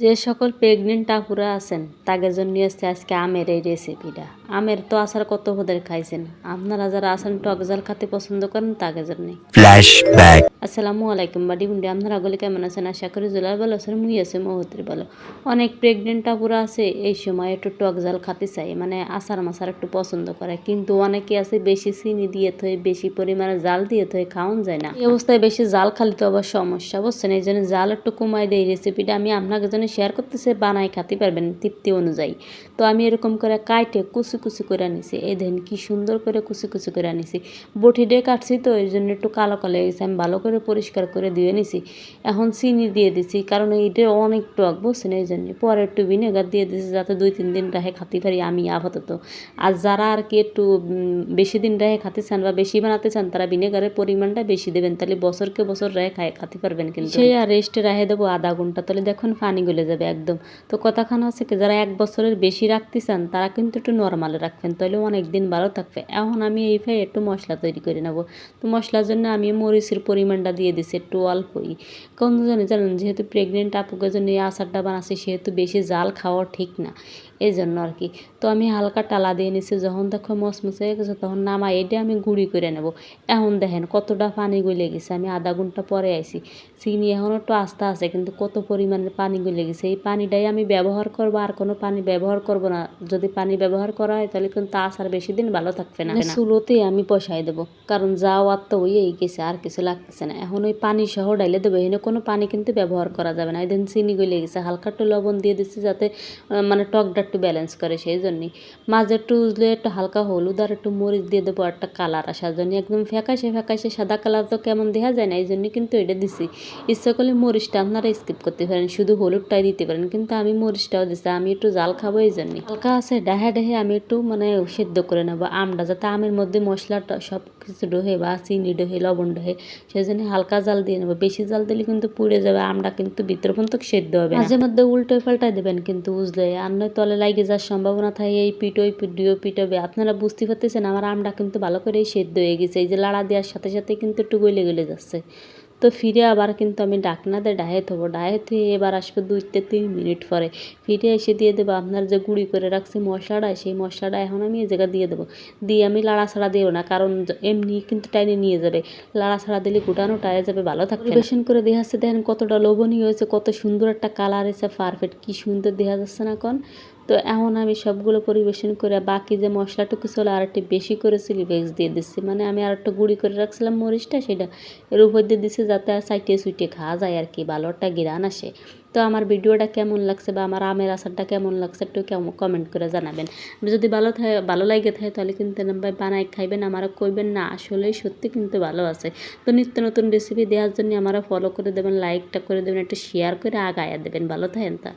যে সকল প্রেগনেন্ট আপুরা আছেন, তাদের জন্য আসছে আজকে আমের এই রেসিপিটা আমের তো আসার কত হোদের খাইছেন? আপনারা যারা আছেন টক জাল খেতে পছন্দ করেন, তাদের জন্যে. আসসালামু আলাইকুম বাড়ি বুন্ডি আপনারা গলি কেমন আছেন? আশা করি জুলাই ভালো আছেন, মুই আছে মহত্রী ভালো। অনেক প্রেগনেন্ট আপুরা আছে, এই সময় একটু টক জাল খাতে চাই মানে আচার মাচার একটু পছন্দ করে। কিন্তু অনেকে আছে, বেশি চিনি দিয়ে থই বেশি পরিমাণে জাল দিয়ে থই খাওয়ান যায় না। এই অবস্থায় বেশি জাল খালি তো আবার সমস্যা, বুঝছেন? এই জন্য জাল একটু কমাই দেয় রেসিপিটা আমি আপনাকে জন্য শেয়ার করতেছি বানাই খাতে পারবেন তৃপ্তি অনুযায়ী। তো আমি এরকম করে কাইটে কুচি কুচি করে নিছি এই দেখেন কি সুন্দর করে কুচি কুচি করে নিছি বটি দিয়ে কাটছি তো, এই জন্য একটু কালো কালো হয়ে গেছে, আমি ভালো করে পরিষ্কার করে দিয়ে নিছি। এখন চিনি দিয়ে দিছি, কারণ এইটা অনেক টক বুঝছেন এই জন্য পরে একটু ভিনেগার দিয়ে দিছি যাতে দুই তিন দিন রাহে খাতে পারি আমি আপাতত। আর যারা আর কি একটু বেশি দিন রাহে খাতে চান বা বেশি বানাতে চান, তারা ভিনেগারের পরিমাণটা বেশি দেবেন। তাহলে বছরকে বছর রাহে খায়, খাতে পারবেন কিন্তু। সেই আর রেস্টে রাহে দেবো আধা ঘণ্টা, তাহলে দেখুন পানি গলে যাবে একদম। তো কথাখানা আছে কি, যারা এক বছরের বেশি রাখতে চান, তারা কিন্তু একটু নর্মালে রাখবেন, তাহলে অনেক দিন ভালো থাকবে। এখন আমি এই ভাই একটু মশলা তৈরি করে নেব। তো মশলার জন্য আমি মরিচের পরিমাণটা দিয়ে দিছে, একটু অল্পই। কোন জানি জানেন, যেহেতু প্রেগনেন্ট আপুকে জন্য এই আচারটা বানাচ্ছি সেহেতু বেশি জাল খাওয়া ঠিক না। এই জন্য আর কি তো আমি হালকা টালা দিয়ে নিছি, যখন দেখো মচমচে হয়ে গেছে, তখন নামাই এটা আমি গুঁড়ি করে নেব। এখন দেখেন কতটা পানি গলে গেছে, আমি আধা ঘণ্টা পরে আইছি। চিনি এখন একটু আস্তে আছে, কিন্তু কত পরিমাণে পানি গলে গেছে। এই পানিটাই আমি ব্যবহার করব, আর কোনো পানি ব্যবহার করব না। যদি পানি ব্যবহার করা হয়, তাহলে কিন্তু আচার বেশি দিন ভালো থাকবে না। চুলোতেই আমি বসাই দেবো, কারণ যাওয়ার তো হয়েই গেছে, আর কিছু লাগতেছে না। এখন ওই পানি সহ ডাইলে দেবো, এখানে কোনো পানি কিন্তু ব্যবহার করা যাবে না। এদিন চিনি গলে গেছে, হালকা একটু লবণ দিয়ে দিচ্ছি যাতে মানে টকটা একটু ব্যালেন্স করে, সেই জন্যই। মাঝে একটু উজলে, একটু হালকা হলুদ আর একটু মরিচ দিয়ে দেবো একটা কালার আসার জন্য একদম ফ্যাকাশে ফ্যাকাশে সাদা কালার তো কেমন দেখা যায় না, এই জন্য কিন্তু এটা দিছি। ইচ্ছা করলে মরিচটা আপনারা স্কিপ করতে পারেন, শুধু হলুদটাই দিতে পারেন, কিন্তু আমি মরিচটাও দিচ্ছি আমি একটু জাল খাব এই জন্য হালকা আছে, ডাহে ডাহে আমি একটু মানে সেদ্ধ করে নেব আমটা, যাতে আমের মধ্যে মশলাটা সব কিছু ডোহে বা চিনি ডোহে, লবণ ডোহে, সেই জন্য হালকা জাল দিয়ে নেব। বেশি জাল দিলে কিন্তু পুড়ে যাবে, আমটা কিন্তু ভিতর পর্যন্ত সেদ্ধ হবে মাঝে মধ্যে উল্টো পাল্টাই দেবেন কিন্তু উজলে, আর নয় তলে লাগে যাওয়ার সম্ভাবনা থাকে, এই পিঠ, ওই দুইও পিঠ হবে। আপনারা বুঝতে পারতেছেন আমার আমটা কিন্তু ভালো করেই সেদ্ধ হয়ে গেছে। এই যে লাড়া দেওয়ার সাথে সাথে কিন্তু একটু গলে গলে যাচ্ছে। তো ফিরে আবার কিন্তু আমি ডাকনা দিয়ে ডায়ে থবো ডায়ে থুয়ে এবার আসবে দুই থেকে তিন মিনিট পরে। ফিরে এসে দিয়ে দেবো আপনার যে গুঁড়ি করে রাখছি মশলাটা, সেই মশলাটা এখন আমি এই জায়গায় দিয়ে দেবো। দিয়ে আমি লাড়া ছাড়া দেবো না, কারণ এমনি কিন্তু টাইনে নিয়ে যাবে। লাড়া ছাড়া দিলে গুটানো টায়ে যাবে, ভালো থাকবে পরিবেশন করে দেখা যাচ্ছে দেখেন কতটা লোভনীয় হয়েছে, কত সুন্দর একটা কালার এসে পারফেক্ট কি সুন্দর দেখা যাচ্ছে না এখন। তো এখন আমি সবগুলো পরিবেশন করে বাকি যে মশলাটুকু ছিল আর একটু বেশি করে চিলি দিয়ে দিচ্ছি মানে আমি আর একটু গুঁড়ি করে রাখছিলাম মরিচটা, সেটা এর উপর দিয়ে দিচ্ছি যাতে সাইটে সুইটে খাওয়া যায় আর কি ভালো একটা গিরান আসে। তো আমার ভিডিওটা কেমন লাগছে বা আমার আমের আচারটা কেমন লাগছে একটু কেমন কমেন্ট করে জানাবেন। যদি ভালো থাকে ভালো লাগে থাকে তাহলে কিন্তু নাম্বার বানাই খাইবেন আমারা কইবেন না, আসলেই সত্যি কিন্তু ভালো আছে। তো নিত্য নতুন রেসিপি দেওয়ার জন্য আমারা ফলো করে দেবেন লাইকটা করে দেবেন, একটু শেয়ার করে আগায়া দেবেন। ভালো থাকেন তা।